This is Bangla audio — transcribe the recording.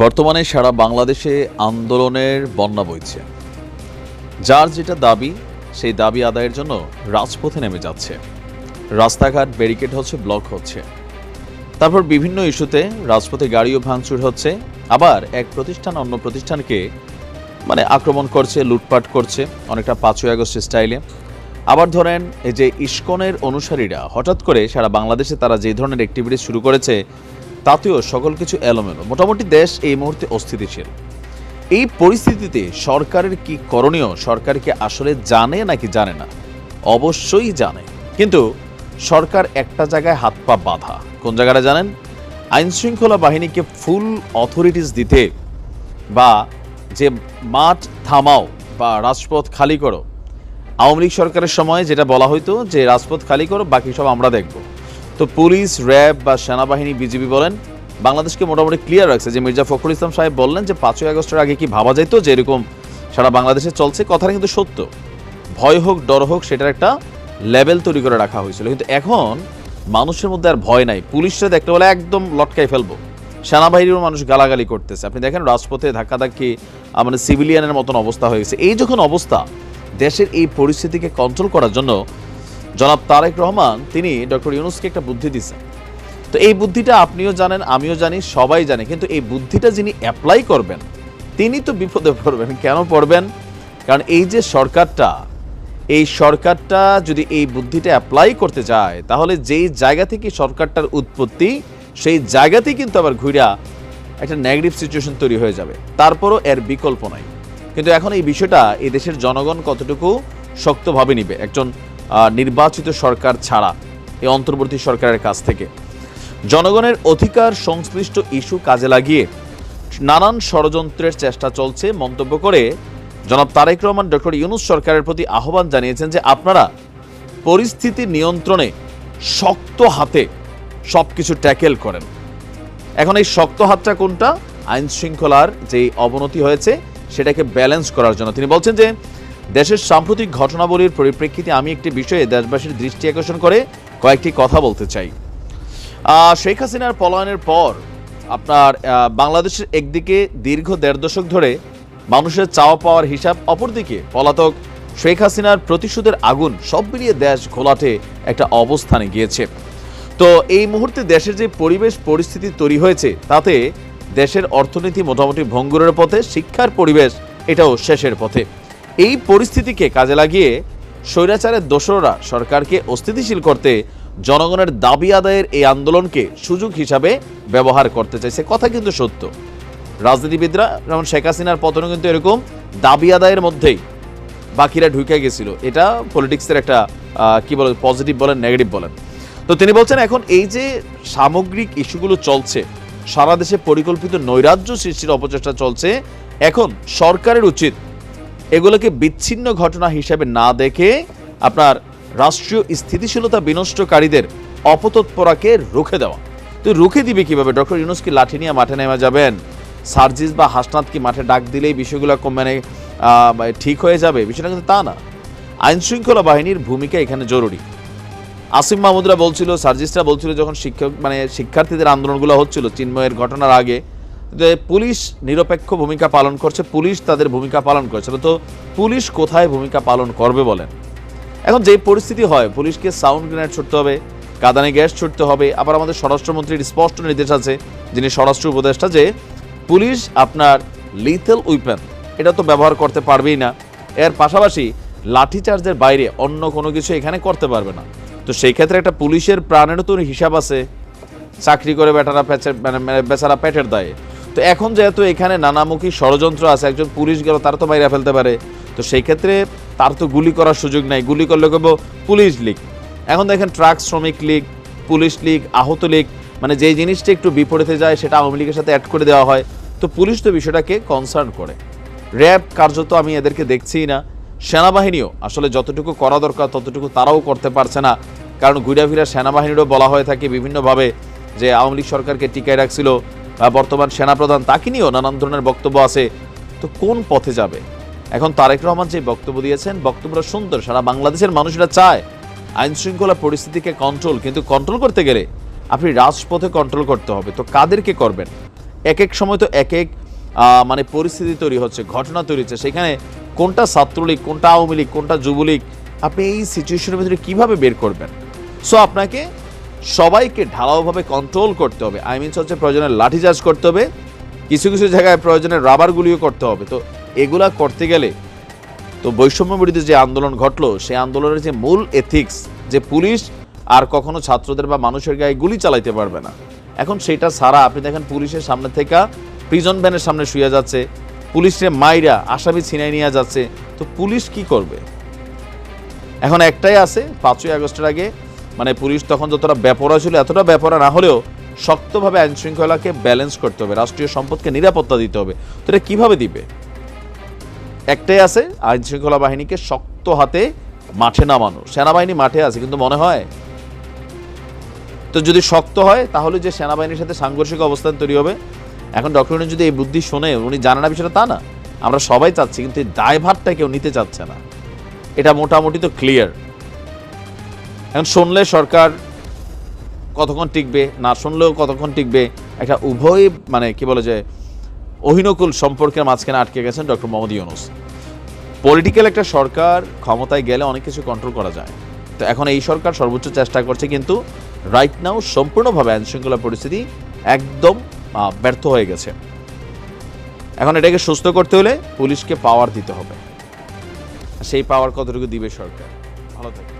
বর্তমানে সারা বাংলাদেশে আন্দোলনের বন্যা বইছে। যার যেটা দাবি, সেই দাবি আদায়ের জন্য রাজপথে নেমে যাচ্ছে। রাস্তাঘাট ব্যারিকেড হচ্ছে ব্লক হচ্ছে। তারপর বিভিন্ন ইস্যুতে রাজপথে গাড়িও ভাঙচুর হচ্ছে। আবার এক প্রতিষ্ঠান অন্য প্রতিষ্ঠানকে মানে আক্রমণ করছে, লুটপাট করছে, অনেকটা পাঁচই আগস্ট স্টাইলে আবার ধরেন, এই যে ইস্কনের অনুসারীরা, হঠাৎ করে সারা বাংলাদেশে তারা যে ধরনের অ্যাক্টিভিটি শুরু করেছে তাতেও সকল কিছু এলোমেলো। মোটামুটি দেশ এই মুহূর্তে অস্থিতিশীল। এই পরিস্থিতিতে সরকারের কি করণীয়, সরকার কি আসলে জানে নাকি জানে না? অবশ্যই জানে। কিন্তু সরকার একটা জায়গায় হাত পা বাঁধা। কোন জায়গাটা জানেন? আইন শৃঙ্খলা বাহিনীকে ফুল অথরিটিস দিতে বা যে মাঠ থামাও বা রাজপথ খালি করো। আওয়ামী লীগ সরকারের সময় যেটা বলা হতো যে রাজপথ খালি করো, বাকি সব আমরা দেখব। তো পুলিশ, র্যাব বা সেনাবাহিনী, বিজিবি বলেন, বাংলাদেশকে মোটামুটি ক্লিয়ার রাখছে। যে মির্জা ফখরুল ইসলাম সাহেব বললেন যে, পাঁচই আগস্টের আগে কি ভাবা যেত যে, এরকম সারা বাংলাদেশে চলছে? কথাটা কিন্তু সত্য। ভয় হোক, ডর হোক, সেটার একটা লেভেল তৈরি করে রাখা হয়েছিল। কিন্তু এখন মানুষের মধ্যে আর ভয় নাই। পুলিশরা দেখতে বলে একদম লটকাই ফেলব। সেনাবাহিনীরও মানুষ গালাগালি করতেছে। আপনি দেখেন, রাজপথে ধাক্কাধাক্কি মানে সিভিলিয়ানের মতন অবস্থা হয়ে গেছে। এই যখন অবস্থা, দেশের এই পরিস্থিতিকে কন্ট্রোল করার জন্য জনাব তারেক রহমান, তিনি ডক্টর ইউনুসকে একটা বুদ্ধি দিচ্ছেন তো এই বুদ্ধিটা আপনিও জানেন, আমিও জানি, সবাই জানে, কিন্তু এই বুদ্ধিটা যিনি অ্যাপ্লাই করবেন, তিনি তো বিপদে পড়বেন। কেন পড়বেন? কারণ এই যে সরকারটা, এই সরকারটা যদি এই বুদ্ধিটা অ্যাপ্লাই করতে যায়, তাহলে যেই জায়গা থেকে সরকারটার উৎপত্তি, সেই জায়গাতেই কিন্তু আবার ঘুরা একটা নেগেটিভ সিচুয়েশন তৈরি হয়ে যাবে। তারপরও এর বিকল্প নাই। কিন্তু এখন এই বিষয়টা এই দেশের জনগণ কতটুকু শক্তভাবে নিবে? একজন নির্বাচিত সরকার ছাড়া এই অন্তর্বর্তী সরকারের কাছ থেকে। জনগণের অধিকার সংশ্লিষ্ট ইস্যু কাজে লাগিয়ে নানান ষড়যন্ত্রের চেষ্টা চলছে মন্তব্য করে জনাব তারেক রহমান ডক্টর ইউনুস সরকারের প্রতি আহ্বান জানিয়েছেন যে আপনারা পরিস্থিতি নিয়ন্ত্রণে শক্ত হাতে সব কিছু ট্যাকেল করেন। এখন এই শক্ত হাতটা কোনটা? আইন শৃঙ্খলার যে অবনতি হয়েছে, সেটাকে ব্যালেন্স করার জন্য। তিনি বলছেন যে দেশের সাম্প্রতিক ঘটনাবলীর পরিপ্রেক্ষিতে আমি একটি বিষয়ে দেশবাসীর দৃষ্টি আকর্ষণ করে কয়েকটি কথা বলতে চাই। শেখ হাসিনার পলায়নের পর আপনার বাংলাদেশের একদিকে দীর্ঘ দেড় দশক ধরে মানুষের চাওয়া পাওয়ার হিসাব, অপরদিকে পলাতক শেখ হাসিনার প্রতিশোধের আগুন সব মিলিয়ে দেশ ঘোলাটে একটা অবস্থানে গিয়েছে। তো এই মুহূর্তে দেশের যে পরিবেশ পরিস্থিতি তৈরি হয়েছে, তাতে দেশের অর্থনীতি মোটামুটি ভঙ্গুরের পথে, শিক্ষার পরিবেশ এটাও শেষের পথে। এই পরিস্থিতিকে কাজে লাগিয়ে স্বৈরাচারের দোসররা সরকারকে অস্থিতিশীল করতে জনগণের দাবি আদায়ের এই আন্দোলনকে সুযোগ হিসাবে ব্যবহার করতে চাইছে। কথা কিন্তু সত্য। রাজনীতিবিদরা, যেমন শেখ হাসিনার পতনও কিন্তু এরকম, দাবি আদায়ের মধ্যেই বাকিরা ঢুকে গেছিল। এটা পলিটিক্সের একটা কি বলে, পজিটিভ বলেন, নেগেটিভ বলেন। তো তিনি বলছেন, এখন এই যে সামগ্রিক ইস্যুগুলো চলছে, সারা দেশে পরিকল্পিত নৈরাজ্য সৃষ্টির অপচেষ্টা চলছে, এখন সরকারের উচিত এগুলোকে বিচ্ছিন্ন ঘটনা হিসেবে না দেখে আপনার রাষ্ট্রীয় স্থিতিশীলতা বিনষ্টকারীদের অপতৎপরাকে রুখে দেওয়া। তো রুখে দিবে কীভাবে? ডক্টর ইউনুস কি লাঠি নিয়ে মাঠে নেমে যাবেন? সার্জিস বা হাসনাত কি মাঠে ডাক দিলেই বিষয়গুলো মানে ঠিক হয়ে যাবে? বিষয়টা কিন্তু তা না। আইন শৃঙ্খলা বাহিনীর ভূমিকা এখানে জরুরি। আসিম মাহমুদরা বলছিল, সার্জিসরা বলছিল যখন শিক্ষক মানে শিক্ষার্থীদের আন্দোলনগুলো হচ্ছিল, চিন্ময়ের ঘটনার আগে যে পুলিশ নিরপেক্ষ ভূমিকা পালন করছে, পুলিশ তাদের ভূমিকা পালন করছিল তো পুলিশ কোথায় ভূমিকা পালন করবে বলেন? এখন যে পরিস্থিতি হয়, পুলিশকে সাউন্ড গ্রেনেড ছুটতে হবে, কাদানে গ্যাস ছুটতে হবে, আবার আমাদের স্বরাষ্ট্রমন্ত্রীর স্পষ্ট নির্দেশ আছে, যিনি স্বরাষ্ট্র উপদেষ্টা, যে পুলিশ আপনার লিথেল উইপেন এটা তো ব্যবহার করতে পারবেই না। এর পাশাপাশি লাঠিচার্জের বাইরে অন্য কোনো কিছু এখানে করতে পারবে না। তো সেই ক্ষেত্রে একটা পুলিশের প্রাণেরও তো হিসাব আছে, চাকরি করে বেটারা পেচে- মানে মানে বেচারা পেটের দায়ে। তো এখন যেহেতু এখানে নানামুখী ষড়যন্ত্র আছে, একজন পুলিশ গেল, তার তো বাইরে ফেলতে পারে। তো সেই ক্ষেত্রে তার তো গুলি করার সুযোগ নাই। গুলি করলে কেবল পুলিশ লীগ। এখন দেখেন ট্রাক শ্রমিক লীগ, পুলিশ লীগ, আহত লীগ মানে যেই জিনিসটা একটু বিপরীতে যায়, সেটা আওয়ামী লীগের সাথে অ্যাড করে দেওয়া হয়। তো পুলিশ তো বিষয়টাকে কনসার্ন করে। র্যাব কার্যত আমি এদেরকে দেখছিই না। সেনাবাহিনীও আসলে যতটুকু করা দরকার, ততটুকু তারাও করতে পারছে না। কারণ ঘুরাফিরা সেনাবাহিনীরও বলা হয়ে থাকে বিভিন্নভাবে যে আওয়ামী লীগ সরকারকে টিকায় রাখছিল। বর্তমান সেনাপ্রধান তাকে নিয়েও নানান ধরনের বক্তব্য আছে। তো কোন পথে যাবে? এখন তারেক রহমান যে বক্তব্য দিয়েছেন, বক্তব্যটা সুন্দর। সারা বাংলাদেশের মানুষরা চায় আইন শৃঙ্খলা পরিস্থিতিকে কন্ট্রোল কিন্তু কন্ট্রোল করতে গেলে আপনি রাজপথে কন্ট্রোল করতে হবে। তো কাদেরকে করবেন? এক এক সময় তো এক এক মানে পরিস্থিতি তৈরি হচ্ছে, ঘটনা তৈরি হচ্ছে। সেখানে কোনটা ছাত্রলীগ, কোনটা আওয়ামী লীগ, কোনটা যুবলীগ, আপনি এই সিচুয়েশনের ভিতরে কীভাবে বের করবেন? সো আপনাকে সবাইকে ঢালাওভাবে কন্ট্রোল করতে হবে। আই মিনস হচ্ছে প্রয়োজনে লাঠিচার্জ করতে হবে, কিছু কিছু জায়গায় প্রয়োজনে রাবার গুলিও করতে হবে। তো এগুলা করতে গেলে তো বৈষম্য বিরোধী যে আন্দোলন ঘটলো, সেই আন্দোলনের যে মূল এথিক্স যে পুলিশ আর কখনো ছাত্রদের বা মানুষের গায়ে গুলি চালাইতে পারবে না। এখন সেটা ছাড়া আপনি দেখেন পুলিশের সামনে থেকে প্রিজন ভ্যানের সামনে শুয়ে যাচ্ছে, পুলিশে মাইরা আসামি ছিনাই নিয়ে যাচ্ছে। তো পুলিশ কি করবে? এখন একটাই আছে, পাঁচই আগস্টের আগে মানে পুলিশ তখন যতটা ব্যাপরা ছিল, এতটা ব্যাপরা না হলেও শক্তভাবে আইন শৃঙ্খলাকে ব্যালেন্স করতে হবে, রাষ্ট্রীয় সম্পদকে নিরাপত্তা দিতে হবে। তো এটা কীভাবে দিবে? একটাই আছে আইন শৃঙ্খলা বাহিনীকে শক্ত হাতে মাঠে নামানো। সেনাবাহিনী মাঠে আছে, কিন্তু মনে হয়? তো যদি শক্ত হয়, তাহলে যে সেনাবাহিনীর সাথে সাংঘর্ষিক অবস্থান তৈরি হবে, এখন ডক্টর যদি এই বুদ্ধি শোনে, উনি জানে না বিষয়টা তা না। আমরা সবাই চাচ্ছি, কিন্তু এই দায়ভারটা কেউ নিতে চাচ্ছে না। এটা মোটামুটি তো ক্লিয়ার এখন শুনলে সরকার কতক্ষণ টিকবে, না শুনলেও কতক্ষণ টিকবে, একটা উভয় মানে কি বলে যে, অহিনকুল সম্পর্কের মাঝখানে আটকে গেছেন ডক্টর মোহাম্মদ ইউনুস। পলিটিক্যাল একটা সরকার ক্ষমতায় গেলে অনেক কিছু কন্ট্রোল করা যায়। তো এখন এই সরকার সর্বোচ্চ চেষ্টা করছে কিন্তু রাইট নাও সম্পূর্ণভাবে আইন শৃঙ্খলা পরিস্থিতি একদম ব্যর্থ হয়ে গেছে। এখন এটাকে সুস্থ করতে হলে পুলিশকে পাওয়ার দিতে হবে। সেই পাওয়ার কতটুকু দিবে সরকার? ভালো থাকে